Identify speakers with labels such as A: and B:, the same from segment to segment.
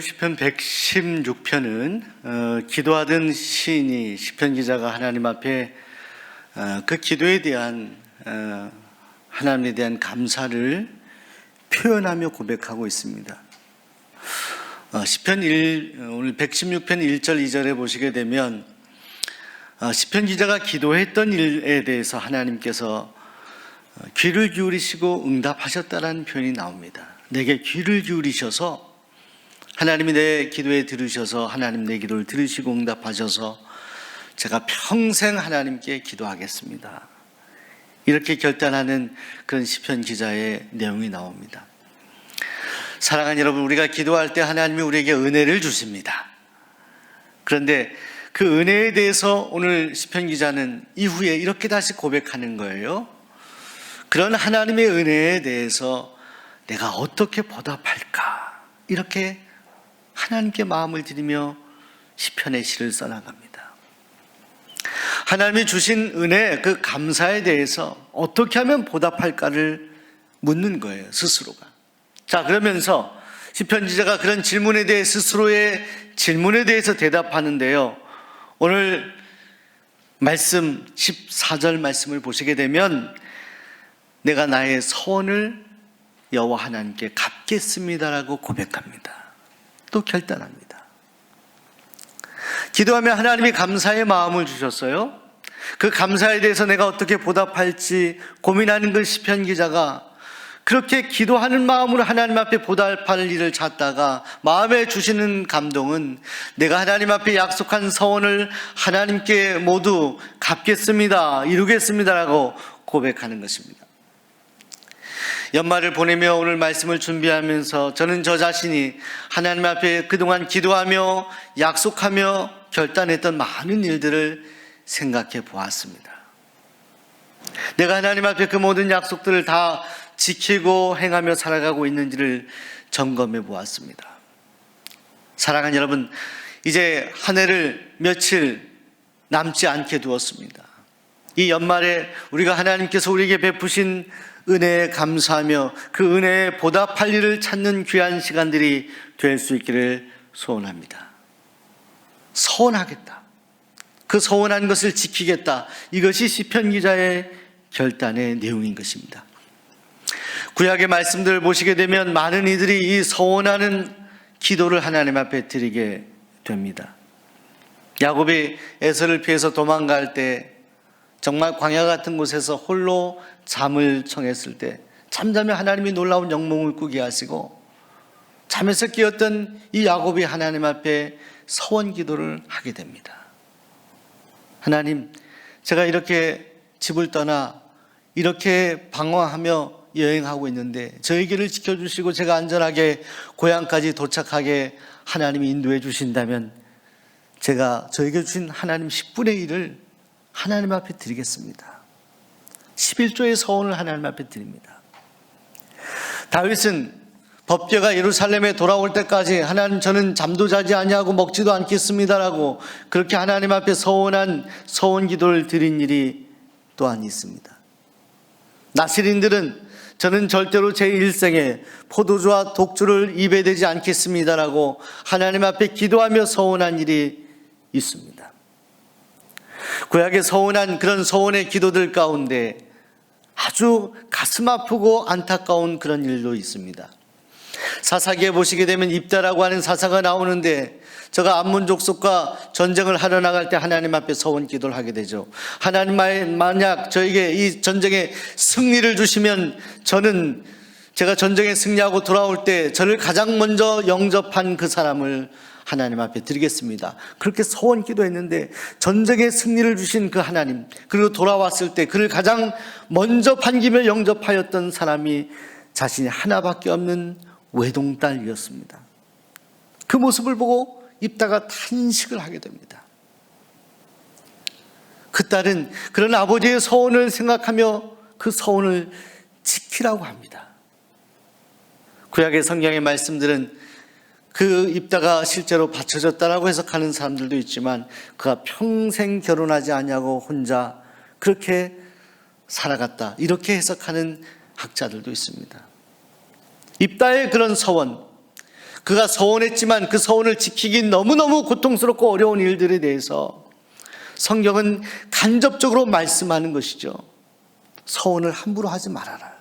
A: 오늘 시편 116편은 어, 기도하던 시인이 시편 기자가 하나님 앞에 어, 그 기도에 대한 어, 하나님에 대한 감사를 표현하며 고백하고 있습니다. 어, 시편 1 오늘 116편 1절 2절에 보시게 되면 어, 시편 기자가 기도했던 일에 대해서 하나님께서 어, 귀를 기울이시고 응답하셨다라는 표현이 나옵니다. 내게 귀를 기울이셔서 하나님이 내 기도에 들으셔서 하나님 내 기도를 들으시고 응답하셔서 제가 평생 하나님께 기도하겠습니다. 이렇게 결단하는 그런 시편 기자의 내용이 나옵니다. 사랑하는 여러분, 우리가 기도할 때 하나님이 우리에게 은혜를 주십니다. 그런데 그 은혜에 대해서 오늘 시편 기자는 이후에 이렇게 다시 고백하는 거예요. 그런 하나님의 은혜에 대해서 내가 어떻게 보답할까? 이렇게 하나님께 마음을 드리며 시편의 시를 써나갑니다. 하나님이 주신 은혜, 그 감사에 대해서 어떻게 하면 보답할까를 묻는 거예요, 스스로가. 자, 그러면서 시편 기자가 그런 질문에 대해 스스로의 질문에 대해서 대답하는데요. 오늘 말씀 14절 말씀을 보시게 되면 내가 나의 선을 여호와 하나님께 갚겠습니다라고 고백합니다. 또 결단합니다. 기도하며 하나님이 감사의 마음을 주셨어요. 그 감사에 대해서 내가 어떻게 보답할지 고민하는 그 시편 기자가 그렇게 기도하는 마음으로 하나님 앞에 보답할 일을 찾다가 마음에 주시는 감동은 내가 하나님 앞에 약속한 서원을 하나님께 모두 갚겠습니다. 이루겠습니다라고 고백하는 것입니다. 연말을 보내며 오늘 말씀을 준비하면서 저는 저 자신이 하나님 앞에 그동안 기도하며 약속하며 결단했던 많은 일들을 생각해 보았습니다. 내가 하나님 앞에 그 모든 약속들을 다 지키고 행하며 살아가고 있는지를 점검해 보았습니다. 사랑하는 여러분, 이제 한 해를 며칠 남지 않게 두었습니다. 이 연말에 우리가 하나님께서 우리에게 베푸신 은혜에 감사하며 그 은혜에 보답할 일을 찾는 귀한 시간들이 될 수 있기를 소원합니다. 서원하겠다. 그 서원한 것을 지키겠다. 이것이 시편 기자의 결단의 내용인 것입니다. 구약의 말씀들을 보시게 되면 많은 이들이 이 서원하는 기도를 하나님 앞에 드리게 됩니다. 야곱이 에서를 피해서 도망갈 때 정말 광야 같은 곳에서 홀로 잠을 청했을 때 잠자며 하나님이 놀라운 영몽을 꾸게 하시고 잠에서 깨었던 이 야곱이 하나님 앞에 서원 기도를 하게 됩니다. 하나님, 제가 이렇게 집을 떠나 이렇게 방황하며 여행하고 있는데 저희 길을 지켜주시고 제가 안전하게 고향까지 도착하게 하나님이 인도해 주신다면 제가 저에게 주신 하나님 10분의 1을 하나님 앞에 드리겠습니다. 11조의 서원을 하나님 앞에 드립니다. 다윗은 법궤가 예루살렘에 돌아올 때까지 하나님 저는 잠도 자지 아니하고 먹지도 않겠습니다라고 그렇게 하나님 앞에 서원한 서원 기도를 드린 일이 또한 있습니다. 나시린들은 저는 절대로 제 일생에 포도주와 독주를 입에 대지 않겠습니다라고 하나님 앞에 기도하며 서원한 일이 있습니다. 구약에 서원한 그런 서원의 기도들 가운데 아주 가슴 아프고 안타까운 그런 일도 있습니다. 사사기에 보시게 되면 입다라고 하는 사사가 나오는데 저가 암문 족속과 전쟁을 하러 나갈 때 하나님 앞에 서원 기도를 하게 되죠. 하나님 만약 저에게 이 전쟁에 승리를 주시면 저는 제가 전쟁에 승리하고 돌아올 때 저를 가장 먼저 영접한 그 사람을 하나님 앞에 드리겠습니다. 그렇게 서원 기도했는데 전쟁에 승리를 주신 그 하나님 그리고 돌아왔을 때 그를 가장 먼저 반기며 영접하였던 사람이 자신이 하나밖에 없는 외동딸이었습니다. 그 모습을 보고 입다가 탄식을 하게 됩니다. 그 딸은 그런 아버지의 서원을 생각하며 그 서원을 지키라고 합니다. 구약의 성경의 말씀들은 그 입다가 실제로 받쳐졌다라고 해석하는 사람들도 있지만 그가 평생 결혼하지 않냐고 혼자 그렇게 살아갔다 이렇게 해석하는 학자들도 있습니다. 입다의 그런 서원 그가 서원했지만 그 서원을 지키기 너무너무 고통스럽고 어려운 일들에 대해서 성경은 간접적으로 말씀하는 것이죠. 서원을 함부로 하지 말아라.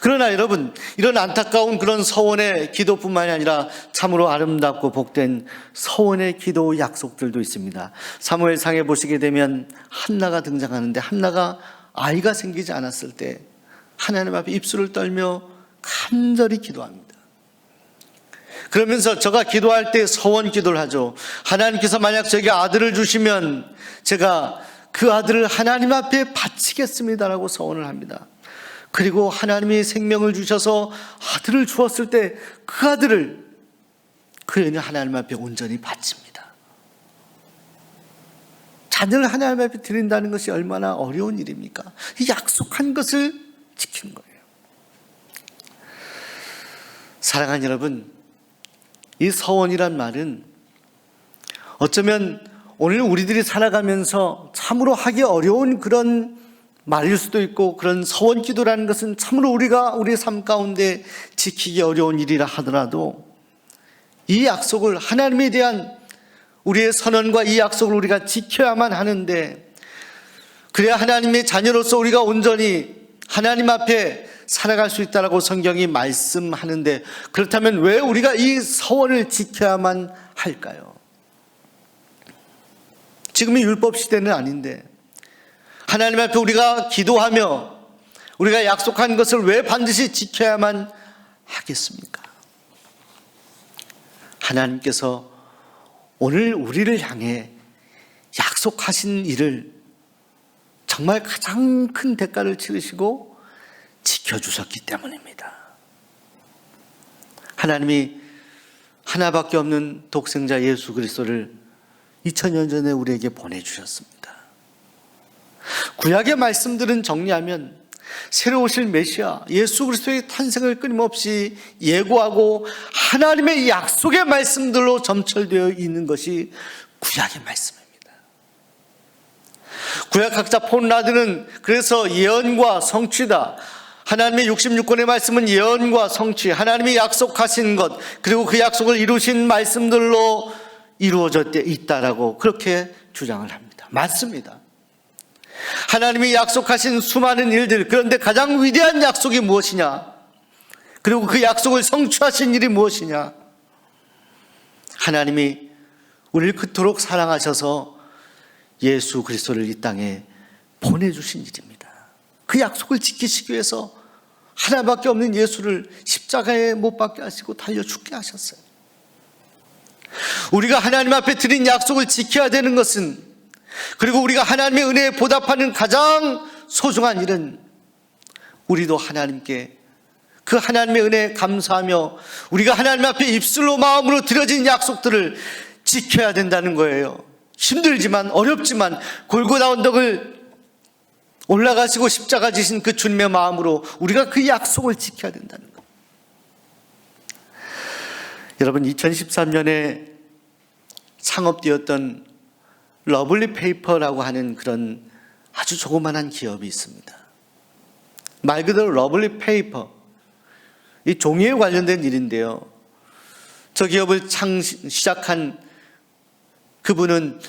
A: 그러나 여러분, 이런 안타까운 그런 서원의 기도뿐만이 아니라 참으로 아름답고 복된 서원의 기도 약속들도 있습니다. 사무엘상에 보시게 되면 한나가 등장하는데 한나가 아이가 생기지 않았을 때 하나님 앞에 입술을 떨며 간절히 기도합니다. 그러면서 제가 기도할 때 서원 기도를 하죠. 하나님께서 만약 저에게 아들을 주시면 제가 그 아들을 하나님 앞에 바치겠습니다라고 서원을 합니다. 그리고 하나님이 생명을 주셔서 아들을 주었을 때 그 아들을 그 여인은 하나님 앞에 온전히 바칩니다. 자녀를 하나님 앞에 드린다는 것이 얼마나 어려운 일입니까? 이 약속한 것을 지키는 거예요. 사랑하는 여러분, 이 서원이란 말은 어쩌면 오늘 우리들이 살아가면서 참으로 하기 어려운 그런 말일 수도 있고 그런 서원 기도라는 것은 참으로 우리가 우리의 삶 가운데 지키기 어려운 일이라 하더라도 이 약속을 하나님에 대한 우리의 선언과 이 약속을 우리가 지켜야만 하는데 그래야 하나님의 자녀로서 우리가 온전히 하나님 앞에 살아갈 수 있다라고 성경이 말씀하는데 그렇다면 왜 우리가 이 서원을 지켜야만 할까요? 지금이 율법 시대는 아닌데 하나님 앞에 우리가 기도하며 우리가 약속한 것을 왜 반드시 지켜야만 하겠습니까? 하나님께서 오늘 우리를 향해 약속하신 일을 정말 가장 큰 대가를 치르시고 지켜주셨기 때문입니다. 하나님이 하나밖에 없는 독생자 예수 그리스도를 2000년 전에 우리에게 보내주셨습니다. 구약의 말씀들은 정리하면 새로 오실 메시아 예수 그리스도의 탄생을 끊임없이 예고하고 하나님의 약속의 말씀들로 점철되어 있는 것이 구약의 말씀입니다. 구약학자 폰라드는 그래서 예언과 성취다. 하나님의 66권의 말씀은 예언과 성취, 하나님이 약속하신 것, 그리고 그 약속을 이루신 말씀들로 이루어져 있다라고 그렇게 주장을 합니다. 맞습니다. 하나님이 약속하신 수많은 일들, 그런데 가장 위대한 약속이 무엇이냐? 그리고 그 약속을 성취하신 일이 무엇이냐? 하나님이 우리를 그토록 사랑하셔서 예수 그리스도를 이 땅에 보내주신 일입니다. 그 약속을 지키시기 위해서 하나밖에 없는 예수를 십자가에 못 박게 하시고 달려 죽게 하셨어요. 우리가 하나님 앞에 드린 약속을 지켜야 되는 것은 그리고 우리가 하나님의 은혜에 보답하는 가장 소중한 일은 우리도 하나님께 그 하나님의 은혜에 감사하며 우리가 하나님 앞에 입술로 마음으로 드려진 약속들을 지켜야 된다는 거예요. 힘들지만 어렵지만 골고다 언덕을 올라가시고 십자가 지신 그 주님의 마음으로 우리가 그 약속을 지켜야 된다는 거. 여러분 2013년에 창업되었던 러블리 페이퍼라고 하는 그런 아주 조그만한 기업이 있습니다. 말 그대로 러블리 페이퍼. 이 종이에 관련된 일인데요. 저 기업을 창 시작한 그분은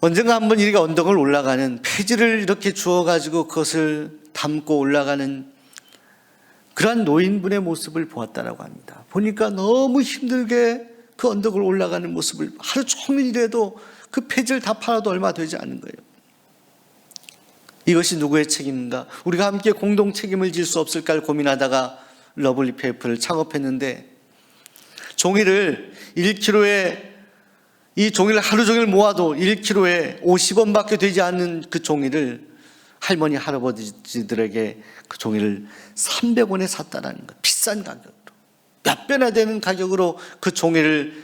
A: 언젠가 한번 이렇게 언덕을 올라가는 폐지를 이렇게 주워가지고 그것을 담고 올라가는 그러한 노인분의 모습을 보았다라고 합니다. 보니까 너무 힘들게 그 언덕을 올라가는 모습을 하루 종일 일해도 그 폐지를 다 팔아도 얼마 되지 않는 거예요. 이것이 누구의 책임인가? 우리가 함께 공동 책임을 질 수 없을까를 고민하다가 러블리 페이퍼를 창업했는데 종이를 1kg에 이 종이를 하루 종일 모아도 1kg에 50원밖에 되지 않는 그 종이를 할머니 할아버지들에게 그 종이를 300원에 샀다라는 거 비싼 가격으로 몇 배나 되는 가격으로 그 종이를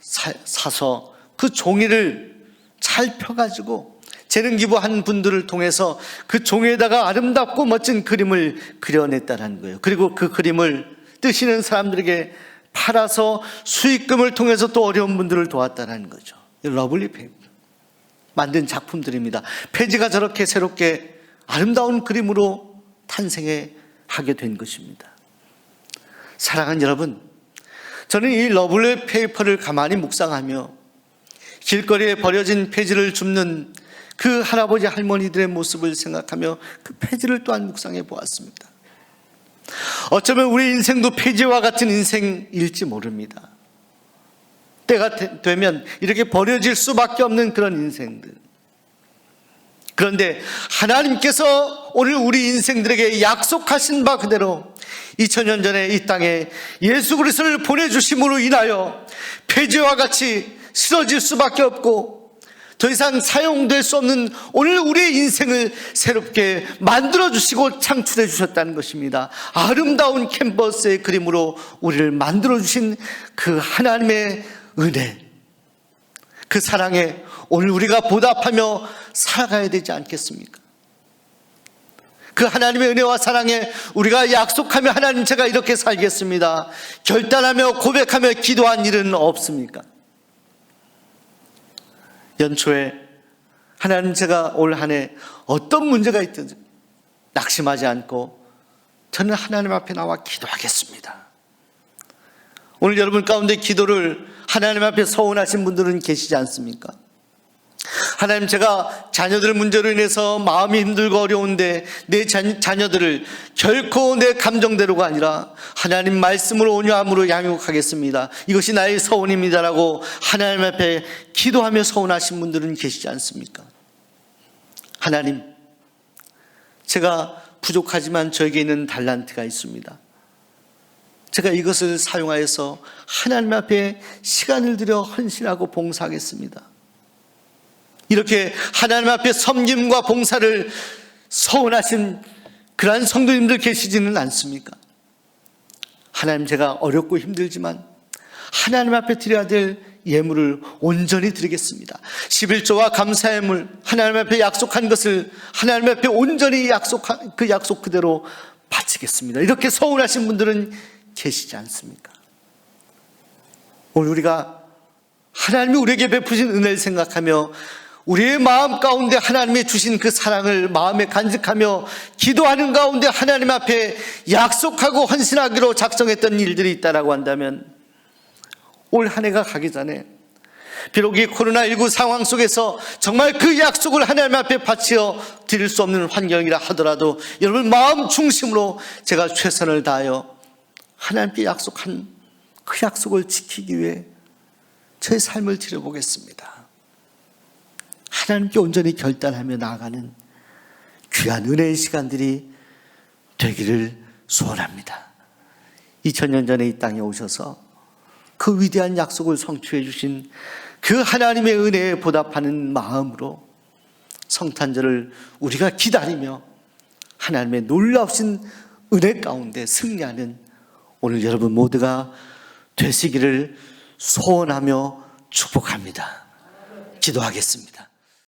A: 사, 사서 그 종이를 잘 펴가지고 재능 기부한 분들을 통해서 그 종이에다가 아름답고 멋진 그림을 그려냈다는 거예요. 그리고 그 그림을 뜨시는 사람들에게 팔아서 수익금을 통해서 또 어려운 분들을 도왔다는 거죠. 러블리 페이퍼. 만든 작품들입니다. 페이지가 저렇게 새롭게 아름다운 그림으로 탄생해 하게 된 것입니다. 사랑하는 여러분, 저는 이 러블리 페이퍼를 가만히 묵상하며 길거리에 버려진 폐지를 줍는 그 할아버지 할머니들의 모습을 생각하며 그 폐지를 또한 묵상해 보았습니다. 어쩌면 우리 인생도 폐지와 같은 인생일지 모릅니다. 때가 되- 되면 이렇게 버려질 수밖에 없는 그런 인생들. 그런데 하나님께서 오늘 우리 인생들에게 약속하신 바 그대로 2000년 전에 이 땅에 예수 그리스도를 보내 주심으로 인하여 폐지와 같이 쓰러질 수밖에 없고 더 이상 사용될 수 없는 오늘 우리의 인생을 새롭게 만들어 주시고 창출해 주셨다는 것입니다. 아름다운 캔버스의 그림으로 우리를 만들어 주신 그 하나님의 은혜, 그 사랑에 오늘 우리가 보답하며 살아가야 되지 않겠습니까? 그 하나님의 은혜와 사랑에 우리가 약속하며 하나님 제가 이렇게 살겠습니다. 결단하며 고백하며 기도한 일은 없습니까? 연초에 하나님 제가 올 한 해 어떤 문제가 있든지 낙심하지 않고 저는 하나님 앞에 나와 기도하겠습니다. 오늘 여러분 가운데 기도를 하나님 앞에 서원하신 분들은 계시지 않습니까? 하나님 제가 자녀들 문제로 인해서 마음이 힘들고 어려운데 내 자, 자녀들을 결코 내 감정대로가 아니라 하나님 말씀으로 온유함으로 양육하겠습니다. 이것이 나의 서원입니다라고 하나님 앞에 기도하며 서원하신 분들은 계시지 않습니까? 하나님, 제가 부족하지만 저에게 있는 달란트가 있습니다. 제가 이것을 사용하여서 하나님 앞에 시간을 들여 헌신하고 봉사하겠습니다. 이렇게 하나님 앞에 섬김과 봉사를 서운하신 그러한 성도님들 계시지는 않습니까? 하나님 제가 어렵고 힘들지만 하나님 앞에 드려야 될 예물을 온전히 드리겠습니다. 11조와 감사예물 하나님 앞에 약속한 것을 하나님 앞에 온전히 약속한 그 약속 그대로 바치겠습니다. 이렇게 서운하신 분들은 계시지 않습니까? 오늘 우리가 하나님이 우리에게 베푸신 은혜를 생각하며 우리의 마음 가운데 하나님이 주신 그 사랑을 마음에 간직하며 기도하는 가운데 하나님 앞에 약속하고 헌신하기로 작성했던 일들이 있다라고 한다면 올 한 해가 가기 전에 비록 이 코로나19 상황 속에서 정말 그 약속을 하나님 앞에 바치어 드릴 수 없는 환경이라 하더라도 여러분 마음 중심으로 제가 최선을 다하여 하나님께 약속한 그 약속을 지키기 위해 저의 삶을 드려보겠습니다. 하나님께 온전히 결단하며 나아가는 귀한 은혜의 시간들이 되기를 소원합니다. 2000년 전에 이 땅에 오셔서 그 위대한 약속을 성취해 주신 그 하나님의 은혜에 보답하는 마음으로 성탄절을 우리가 기다리며 하나님의 놀라우신 은혜 가운데 승리하는 오늘 여러분 모두가 되시기를 소원하며 축복합니다. 기도하겠습니다.